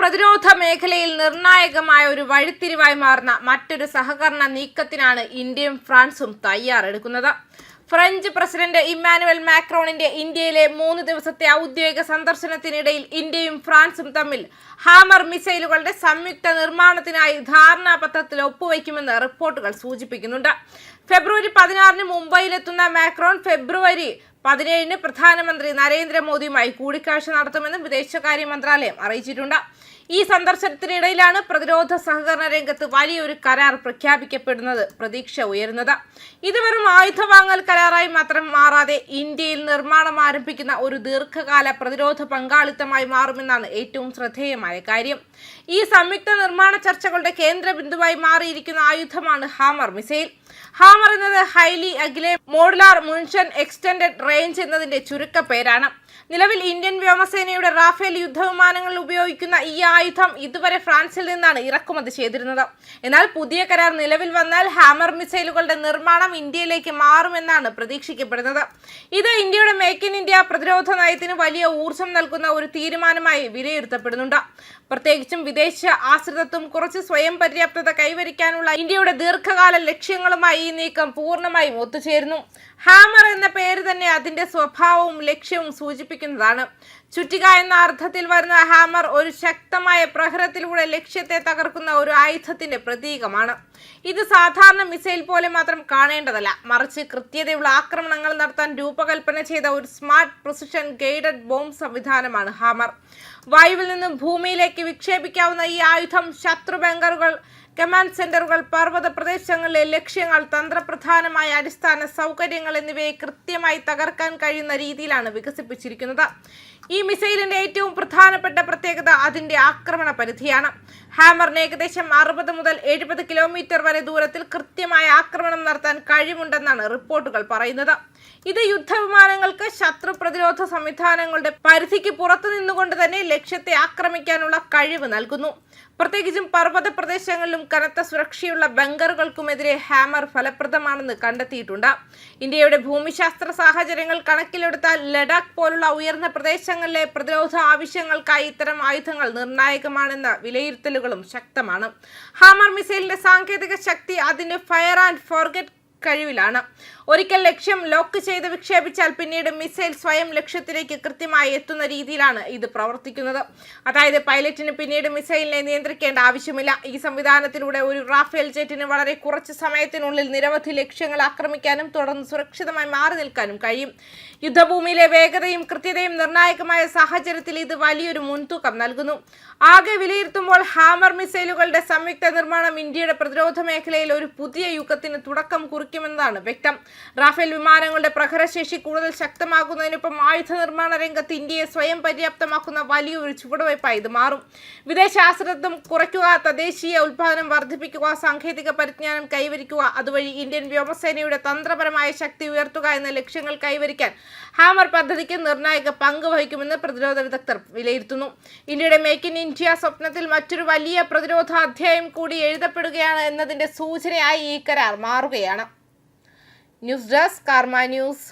പ്രതിരോധ മേഖലയിൽ നിർണായകമായ ഒരു വഴിത്തിരിവായി മാറുന്ന മറ്റൊരു സഹകരണ നീക്കത്തിനാണ് ഇന്ത്യയും ഫ്രാൻസും തയ്യാറെടുക്കുന്നത്. ഫ്രഞ്ച് പ്രസിഡന്റ് ഇമ്മാനുവൽ മാക്രോണിന്റെ ഇന്ത്യയിലെ മൂന്ന് ദിവസത്തെ ഔദ്യോഗിക സന്ദർശനത്തിനിടയിൽ ഇന്ത്യയും ഫ്രാൻസും തമ്മിൽ ഹാമർ മിസൈലുകളുടെ സംയുക്ത നിർമ്മാണത്തിനായി ധാരണാപത്രത്തിൽ ഒപ്പുവയ്ക്കുമെന്ന് റിപ്പോർട്ടുകൾ സൂചിപ്പിക്കുന്നുണ്ട്. ഫെബ്രുവരി പതിനാറിന് മുംബൈയിലെത്തുന്ന മാക്രോൺ ഫെബ്രുവരി പതിനേഴിന് പ്രധാനമന്ത്രി നരേന്ദ്രമോദിയുമായി കൂടിക്കാഴ്ച നടത്തുമെന്നും വിദേശകാര്യ മന്ത്രാലയം അറിയിച്ചിട്ടുണ്ട്. ഈ സന്ദർശനത്തിനിടയിലാണ് പ്രതിരോധ സഹകരണ രംഗത്ത് വലിയൊരു കരാർ പ്രഖ്യാപിക്കപ്പെടുന്നത് പ്രതീക്ഷ ഉയരുന്നത്. ഇത് വെറും ആയുധ വാങ്ങൽ കരാറായി മാത്രം മാറാതെ ഇന്ത്യയിൽ നിർമ്മാണം ആരംഭിക്കുന്ന ഒരു ദീർഘകാല പ്രതിരോധ പങ്കാളിത്തമായി മാറുമെന്നാണ് ഏറ്റവും ശ്രദ്ധേയമായ കാര്യം. ഈ സംയുക്ത നിർമ്മാണ ചർച്ചകളുടെ കേന്ദ്ര ബിന്ദുവായി മാറിയിരിക്കുന്ന ആയുധമാണ് ഹാമർ മിസൈൽ. ഹാമർ എന്നത് highly agile modular munition extended range ചുരുക്ക ചുരുക്കപ്പേരാണ് നിലവിൽ ഇന്ത്യൻ വ്യോമസേനയുടെ റാഫേൽ യുദ്ധവിമാനങ്ങളിൽ ഉപയോഗിക്കുന്ന ഈ ആയുധം ഇതുവരെ ഫ്രാൻസിൽ നിന്നാണ് ഇറക്കുമതി ചെയ്തിരുന്നത്. എന്നാൽ പുതിയ കരാർ നിലവിൽ വന്നാൽ ഹാമർ മിസൈലുകളുടെ നിർമ്മാണം ഇന്ത്യയിലേക്ക് മാറുമെന്നാണ് പ്രതീക്ഷിക്കപ്പെടുന്നത്. ഇത് ഇന്ത്യയുടെ മേക്ക് ഇൻ ഇന്ത്യ പ്രതിരോധ നയത്തിന് വലിയ ഊർജം നൽകുന്ന ഒരു തീരുമാനമായി വിലയിരുത്തപ്പെടുന്നുണ്ട്. പ്രത്യേകിച്ചും വിദേശ ആശ്രിതത്വം കുറച്ച് സ്വയം പര്യാപ്തത കൈവരിക്കാനുള്ള ഇന്ത്യയുടെ ദീർഘകാല ലക്ഷ്യങ്ങളുമായി ഈ നീക്കം പൂർണമായും ഒത്തുചേരുന്നു. ഹാമർ എന്ന പേര് തന്നെ അതിന്റെ സ്വഭാവവും ലക്ഷ്യവും സൂചിപ്പിക്കുന്നതാണ് ചുറ്റിക എന്ന അർത്ഥത്തിൽ വരുന്ന ഹാമർ ഒരു ശക്തമായ പ്രഹരത്തിലൂടെ ലക്ഷ്യത്തെ തകർക്കുന്ന ഒരു ആയുധത്തിന്റെ പ്രതീകമാണ്. ഇത് സാധാരണ മിസൈൽ പോലെ മാത്രം കാണേണ്ടതല്ല. മറിച്ച് കൃത്യതയുള്ള ആക്രമണങ്ങൾ നടത്താൻ രൂപകൽപ്പന ചെയ്ത ഒരു സ്മാർട്ട് പ്രിസിഷൻ ഗൈഡഡ് ബോംബ് സംവിധാനമാണ് ഹാമർ. വായുവിൽ നിന്നും ഭൂമിയിലേക്ക് വിക്ഷേപിക്കാവുന്ന ഈ ആയുധം ശത്രു ബങ്കറുകൾ കമാൻഡ് സെന്ററുകൾ പർവത പ്രദേശങ്ങളിലെ ലക്ഷ്യങ്ങൾ തന്ത്രപ്രധാനമായ അടിസ്ഥാന സൗകര്യങ്ങൾ എന്നിവയെ കൃത്യമായി തകർക്കാൻ കഴിയുന്ന രീതിയിലാണ് വികസിപ്പിച്ചിരിക്കുന്നത്. ഈ മിസൈലിന്റെ ഏറ്റവും പ്രധാനപ്പെട്ട പ്രത്യേകത അതിന്റെ ആക്രമണ പരിധിയാണ്. ഹാമറിന് ഏകദേശം അറുപത് മുതൽ എഴുപത് കിലോമീറ്റർ വരെ ദൂരത്തിൽ കൃത്യമായ ആക്രമണം നടത്താൻ കഴിവുണ്ടെന്നാണ് റിപ്പോർട്ടുകൾ പറയുന്നത്. ഇത് യുദ്ധവിമാനങ്ങൾക്ക് ശത്രു പ്രതിരോധ സംവിധാനങ്ങളുടെ പരിധിക്ക് പുറത്തു നിന്നുകൊണ്ട് തന്നെ ലക്ഷ്യത്തെ ആക്രമിക്കാനുള്ള കഴിവ് നൽകുന്നു. പ്രത്യേകിച്ചും പർവത പ്രദേശങ്ങളിലും കനത്ത സുരക്ഷയുള്ള ബങ്കറുകൾക്കുമെതിരെ ഹാമർ ഫലപ്രദമാണെന്ന് കണ്ടെത്തിയിട്ടുണ്ട്. ഇന്ത്യയുടെ ഭൂമിശാസ്ത്ര സാഹചര്യങ്ങൾ കണക്കിലെടുത്താൽ ലഡാക്ക് പോലുള്ള ഉയർന്ന പ്രദേശങ്ങളിലെ പ്രതിരോധ ആവശ്യങ്ങൾക്കായി ഇത്തരം ആയുധങ്ങൾ നിർണായകമാണെന്ന വിലയിരുത്തലുകളും ശക്തമാണ്. ഹാമർ മിസൈലിന്റെ സാങ്കേതിക ശക്തി അതിന്റെ ഫയർ ആൻഡ് ഫോർഗറ്റ് കഴിവിലാണ്. ഒരിക്കൽ ലക്ഷ്യം ലോക്ക് ചെയ്ത് വിക്ഷേപിച്ചാൽ പിന്നീട് മിസൈൽ സ്വയം ലക്ഷ്യത്തിലേക്ക് കൃത്യമായി എത്തുന്ന രീതിയിലാണ് ഇത് പ്രവർത്തിക്കുന്നത്. അതായത് പൈലറ്റിന് പിന്നീട് മിസൈലിനെ നിയന്ത്രിക്കേണ്ട ആവശ്യമില്ല. ഈ സംവിധാനത്തിലൂടെ ഒരു റാഫേൽ ജെറ്റിന് വളരെ കുറച്ച് സമയത്തിനുള്ളിൽ നിരവധി ലക്ഷ്യങ്ങൾ ആക്രമിക്കാനും തുടർന്ന് സുരക്ഷിതമായി മാറി നിൽക്കാനും കഴിയും. യുദ്ധഭൂമിയിലെ വേഗതയും കൃത്യതയും നിർണായകമായ സാഹചര്യത്തിൽ ഇത് വലിയൊരു മുൻതൂക്കം നൽകുന്നു. ആകെ വിലയിരുത്തുമ്പോൾ ഹാമർ മിസൈലുകളുടെ സംയുക്ത നിർമ്മാണം ഇന്ത്യയുടെ പ്രതിരോധ മേഖലയിൽ ഒരു പുതിയ യുഗത്തിന് തുടക്കം കുറിക്കുമെന്നതാണ് വ്യക്തം. റാഫേൽ വിമാനങ്ങളുടെ പ്രഹരശേഷി കൂടുതൽ ശക്തമാകുന്നതിനൊപ്പം ആയുധ നിർമ്മാണ രംഗത്ത് ഇന്ത്യയെ സ്വയം പര്യാപ്തമാക്കുന്ന വലിയൊരു ചുവടുവയ്പായി ഇത് മാറും. വിദേശ ആശ്രിതത്വം കുറയ്ക്കുക തദ്ദേശീയ ഉൽപാദനം വർദ്ധിപ്പിക്കുക സാങ്കേതിക പരിജ്ഞാനം കൈവരിക്കുക അതുവഴി ഇന്ത്യൻ വ്യോമസേനയുടെ തന്ത്രപരമായ ശക്തി ഉയർത്തുക എന്ന ലക്ഷ്യങ്ങൾ കൈവരിക്കാൻ ഹാമർ പദ്ധതിക്ക് നിർണായക പങ്ക് വഹിക്കുമെന്ന് പ്രതിരോധ വിദഗ്ധർ വിലയിരുത്തുന്നു. ഇന്ത്യയുടെ മേക്ക് ഇൻ ഇന്ത്യ സ്വപ്നത്തിൽ മറ്റൊരു വലിയ പ്രതിരോധ അധ്യായം കൂടി എഴുതപ്പെടുകയാണ് എന്നതിന്റെ സൂചനയായി ഈ കരാർ മാറുകയാണ്. News desk Karma news.